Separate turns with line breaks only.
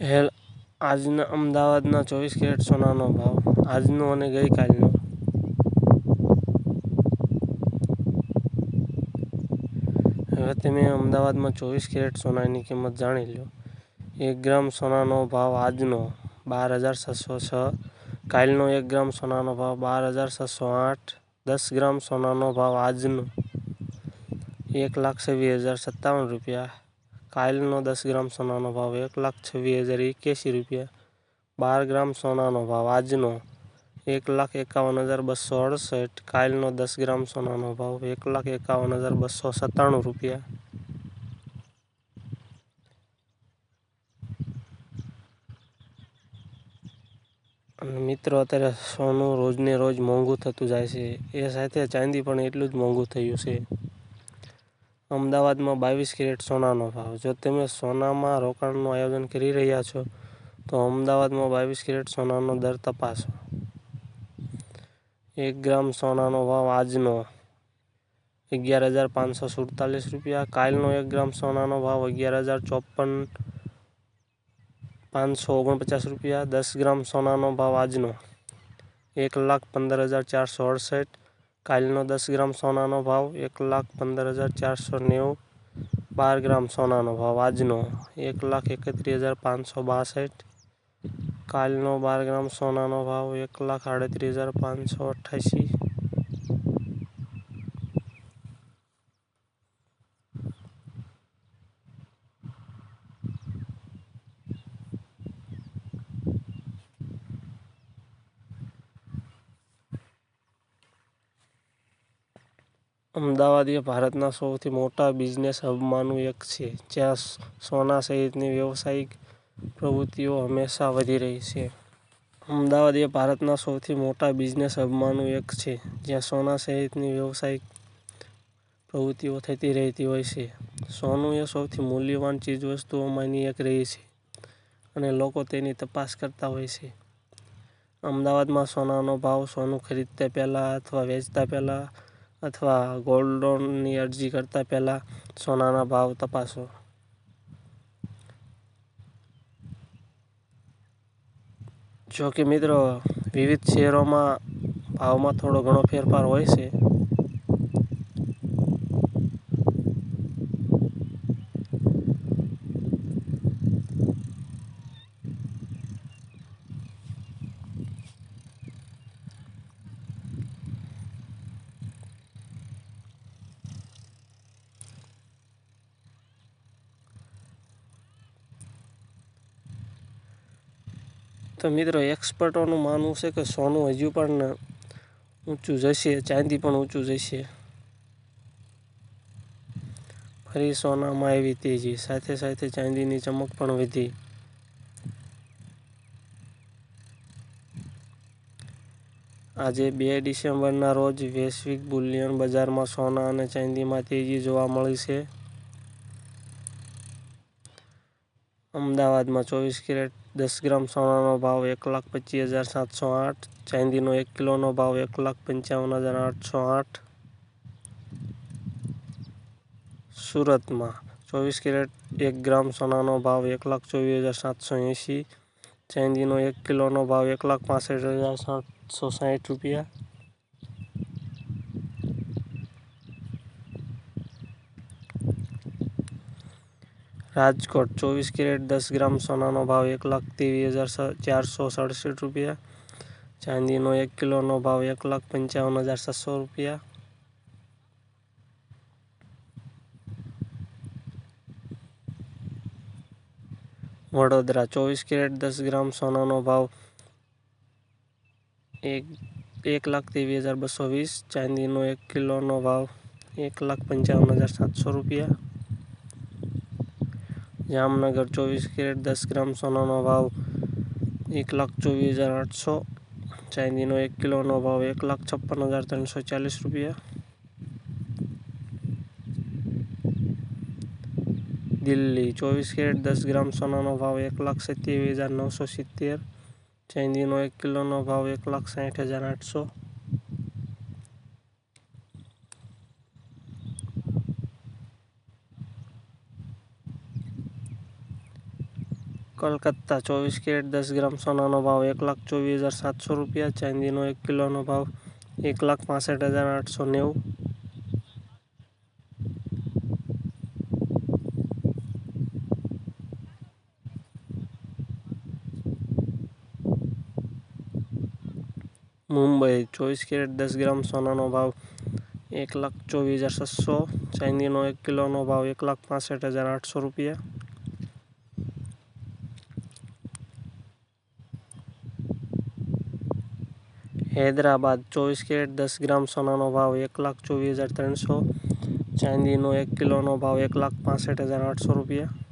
હેલ, આજના અમદાવાદના ચોવીસ કેરેટ સોનાનો ભાવ. આજનો અને ગઈકાલનો. હવે તમે અમદાવાદમાં ચોવીસ કેરેટ સોનાની કિંમત જાણી લો. એક ગ્રામ સોનાનો ભાવ આજનો બાર હજાર છસો છ, કાલનો એક ગ્રામ સોનાનો ભાવ બાર હજાર છસો આઠ, દસ ગ્રામ સોનાનો ભાવ આજનો એક લાખ છવ્વીસ હજાર સત્તાવન રૂપિયા. કાલનો દસ ગ્રામ સોનાનો ભાવ એક લાખ છવ્વીસ હજાર એક્યાસી રૂપિયા. બાર ગ્રામ સોનાનો ભાવ આજનો એક લાખ એકાવન હજાર બસો અડસઠ. કાયલનો દસ ગ્રામ સોનાનો ભાવ એક લાખ એકાવન હજાર બસો સત્તાણું રૂપિયા. અને મિત્રો, અત્યારે સોનું રોજને રોજ મોંઘું થતું જાય છે. એ સાથે ચાંદી પણ એટલું જ મોંઘું થયું છે. અમદાવાદમાં બાવીસ કેરેટ સોનાનો ભાવ. જો તમે સોનામાં રોકાણનું આયોજન કરી રહ્યા છો, તો અમદાવાદમાં બાવીસ કેરેટ સોનાનો દર તપાસો. એક ગ્રામ સોનાનો ભાવ આજનો અગિયાર હજાર પાંચસો સુડતાલીસ રૂપિયા, કાલનો એક ગ્રામ સોનાનો ભાવ અગિયાર હજાર ચોપન પાંચસો ઓગણપચાસ રૂપિયા, દસ ગ્રામ સોનાનો ભાવ આજનો એક લાખ પંદર હજાર ચારસો અડસઠ કાલનો દસ ગ્રામ સોનાનો ભાવ એક લાખ પંદર હજાર ચારસો નેવું, બાર ગ્રામ સોનાનો ભાવ આજનો એક લાખ એકત્રીસ હજાર પાંચસો બાસઠ, કાલનો બાર ગ્રામ સોનાનો ભાવ એક લાખ આડત્રીસ હજાર પાંચસો અઠ્ઠાસી અમદાવાદ એ ભારતના સૌથી મોટા બિઝનેસ હબમાંનું એક છે, જ્યાં સોના સહિતની વ્યવસાયિક પ્રવૃત્તિઓ હંમેશા વધી રહી છે. અમદાવાદ એ ભારતના સૌથી મોટા બિઝનેસ હબમાંનું એક છે, જ્યાં સોના સહિતની વ્યવસાયિક પ્રવૃત્તિઓ થતી રહેતી હોય છે. સોનું એ સૌથી મૂલ્યવાન ચીજવસ્તુઓમાંની એક રહી છે અને લોકો તેની તપાસ કરતા હોય છે. અમદાવાદમાં સોનાનો ભાવ સોનું ખરીદતા પહેલાં અથવા વેચતા પહેલાં અથવા ગોલ્ડ લોનની અરજી કરતા પહેલાં સોનાના ભાવ તપાસો. જો કે મિત્રો, વિવિધ શેરોમાં ભાવમાં થોડો ઘણો ફેરફાર હોય છે. તો મિત્રો એક્સપર્ટોનું માનવું છે કે સોનું હજુ પણ ઊંચું જશે, ચાંદી પણ ઊંચું જશે. ફરી સોનામાં આવી તેજી, સાથે સાથે ચાંદીની ચમક પણ વધી. આજે બે ડિસેમ્બરના રોજ વૈશ્વિક બુલિયન બજારમાં સોના અને ચાંદીમાં તેજી જોવા મળી છે. અમદાવાદમાં ચોવીસ કેરેટ, દસ ગ્રામ સોનાનો ભાવ એક લાખ પચીસ હજાર સાતસો આઠ, ચાંદીનો એક કિલોનો ભાવ એક લાખ પંચાવન હજાર આઠસો આઠ. સુરતમાં ચોવીસ કેરેટ, એક ગ્રામ સોનાનો ભાવ એક લાખ ચોવીસ હજાર સાતસો એંશી, ચાંદીનો એક કિલોનો ભાવ એક લાખ પાસઠ હજાર સાતસો સાઠ રૂપિયા. રાજકોટ, ચોવીસ કેરેટ, દસ ગ્રામ સોનાનો ભાવ એક લાખ ત્રેવીસ હજાર ચારસો સડસઠ રૂપિયા. ચાંદીનો એક કિલોનો ભાવ એક લાખ પંચાવન હજાર સાતસો રૂપિયા. વડોદરા, ચોવીસ કેરેટ, દસ ગ્રામ સોનાનો ભાવ એક એક લાખ ત્રેવીસ હજાર બસો વીસ. ચાંદીનો એક કિલોનો ભાવ એક લાખ પંચાવન હજાર સાતસો રૂપિયા. જામનગર ચોવીસ કેરેટ, દસ ગ્રામ સોનાનો ભાવ એક લાખ ચોવીસ હજાર આઠસો. ચાંદીનો એક કિલોનો ભાવ એક લાખ છપ્પન હજાર ત્રણસો ચાલીસ રૂપિયા. દિલ્હી ચોવીસ કેરેટ, દસ ગ્રામ સોનાનો ભાવ એક લાખ સત્યાવીસ હજાર નવસો સિત્તેર. ચાંદીનો એક કિલોનો ભાવ એક લાખ સાઠ હજાર આઠસો. કલકત્તા ચોવીસ કેરેટ દસ ગ્રામ સોનાનો ભાવ એક લાખ ચોવીસ હજાર સાતસો રૂપિયા ચાંદીનો એક કિલોનો ભાવ એક લાખ પાસઠ હજાર આઠસો નેવું મુંબઈ ચોવીસ કેરેટ દસ ગ્રામ સોનાનો ભાવ એક લાખ ચોવીસ હજાર છસો ચાંદીનો એક કિલોનો ભાવ એક લાખ પાસઠ હજાર આઠસો રૂપિયા હૈદરાબાદ ચોવીસ કેરેટ દસ ગ્રામ સોનાનો ભાવ એક લાખ ચોવીસ હજાર ત્રણસો ચાંદીનો એક કિલોનો ભાવ એક લાખ પાસઠ હજાર આઠસો રૂપિયા